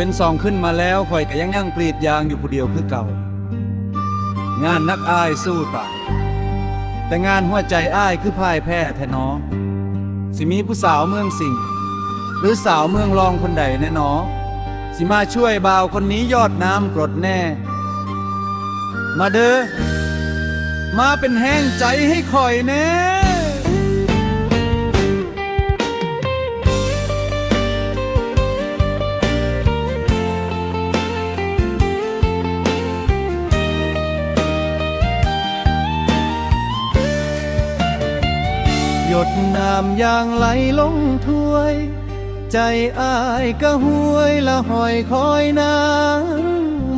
ว้นซองขึ้นมาแล้วข่อยก็ยังยั่งกรีดยางอยู่ผู้เดียวคือเก่า งานนักอ้ายสู้ตายแต่งานหัวใจอ้ายคือพ่ายแพ้แท้น้อสิมีผู้สาวเมืองสิงหรือสาวเมืองรองคนใดแน่นอสิมาช่วยบ่าวคนนี้ยอดน้ำกรดแน่ มาเด้อมาเป็นแห้งใจให้ข่อยแน่ น้ำยางไหลลงถ้วย ใจอ้ายก็ห้วยละหอยคอยนาง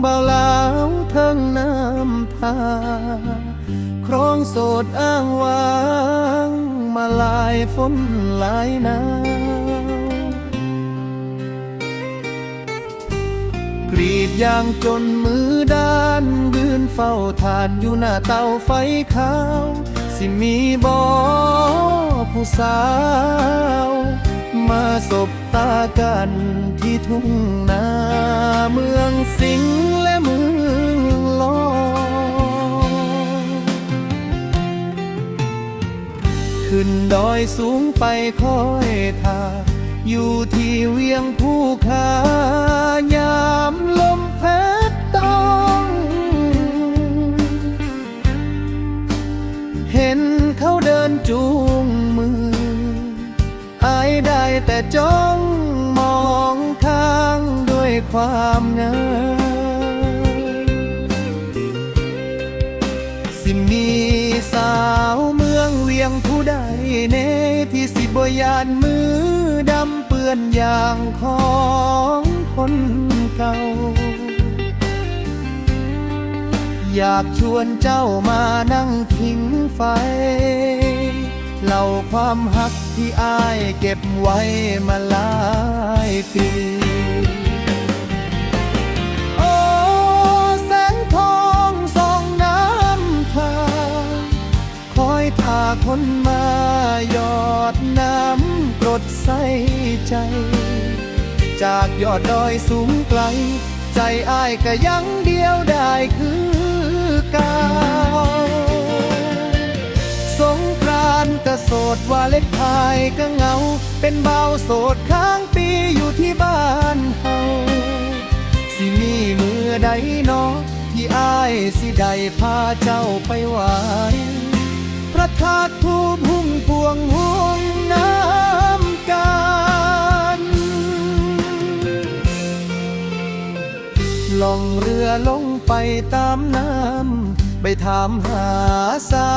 เบาลาวเทิงน้ำทาครองโสดอ้างวาง มาลายฝนหลายนาวกรีดยางจนมือด้านยืนเฝ้าทานอยู่หน้าเตาไฟขาว สิมีบอผู้ สาว มาสบตากันที่ทุ่งนาเมืองสิงห์และเมืองลอขึ้นดอยสูงไปคอยทาอยู่ที่เวียงผู้ขายามลมแพั จ้องมองทางด้วยความเงาสิมีสาวเมืองเวียงผู้ใดเนที่สิบยานมือดำเปื้อนอย่างของคนเก่าอยากชวนเจ้ามานั่งพิงไฟ เล่าความหักที่อายเก็บไว้มาหลายปี โอ้แสงทองส่องน้ำทางคอยท่าคนมาหยอดน้ำกรดใส่ใจ จากยอดดอยสูงไกล ใจอายก็ยังเดียวได้คือเก่าานต์ก็โสดว่าเล็กไทยก็เงา เป็นเบาโสดค้างปีอยู่ที่บ้านเฮาสิมีมือใดเนอที่อ้ายสิได้พาเจ้าไปไหวพระธาตุภูมิหุ่งพวงห่วงน้ำกันล่องเรือลงไปตามน้ำไปถามหาสา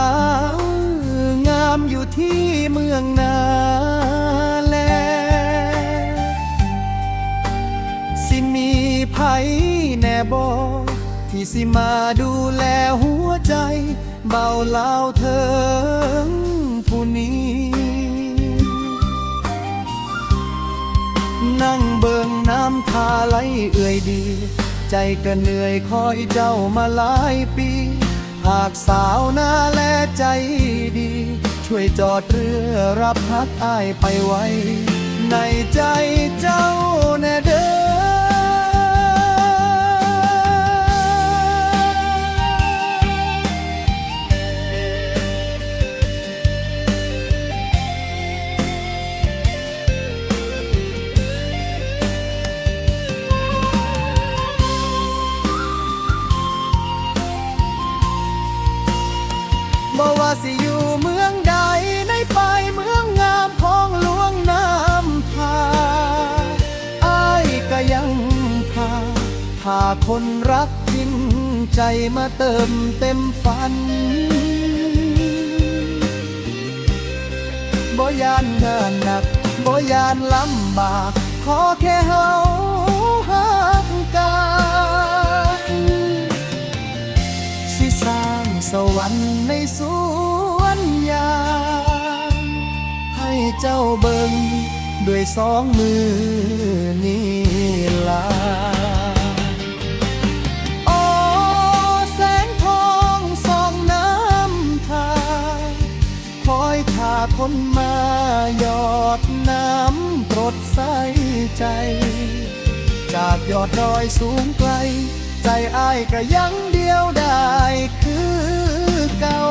วามอยู่ที่เมืองนาแล สิมีไผแน่บอที่สิมาดูแลหัวใจ เบาเล่าเถิงผู้นี้ นั่งเบิงน้ำทาไหลเอื่อยดี ใจก็เหนื่อยคอยเจ้ามาหลายปี หากสาวนาแลใจดี ช่วยจอดเรือรับพักอ้ายไปไว้ ในใจเจ้า พาคนรักจริงใจมาเติมเต็มฝัน บ่ยานเดินหนัก บ่ยานลำบาก ขอแค่เฮาหักกันสิสร้างสวรรค์ในสวนยางให้เจ้าเบิ่งด้วยสองมือนี่ลา นมาหยอดน้ำกรดใสใจ จากยอดดอยสูงไกล ใจอ้ายก็ยังเดียวได้คือเก่า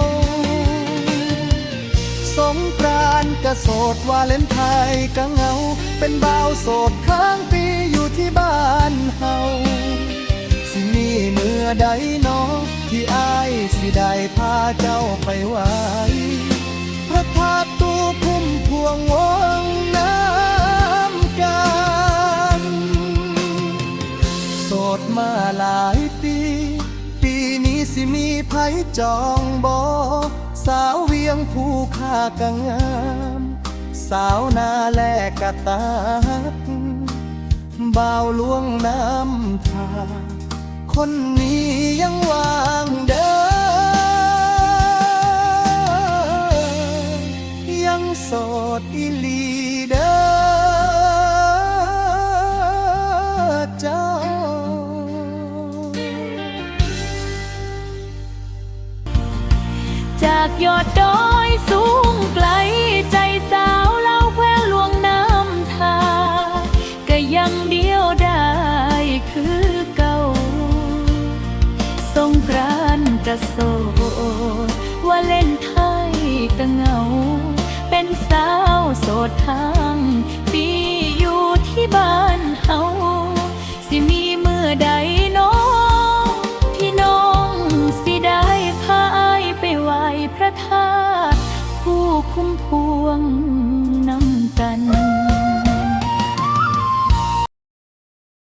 สงกรานก็โสดวาเลนไทน์ก็เงา เป็นบ่าวโสดค้างปีอยู่ที่บ้านเฮาสิมีเมื่อใดเนอที่อ้ายสิได้พาเจ้าไปไว้ วงวงน้ำกันโสดมาหลายปี ปีนี้สิมีไผจองบอสาวเวียงผู้ค่ากังงาม สาวนาแลกะตากบ่าวลวงน้ำทา คนนี้ยังวางเด้อ ดอีหลีเด้อเจ้า จากยอดดอยสูงไกลใจสาวเล่าแควลวงน้ำทา ก็ยังเดียวได้คือเก่าสงกรานต์กระโสว่าเล่นไทยก็เงา เป็นสาวโสดทางปีอยู่ที่บ้านเฮาสิมีเมื่อใด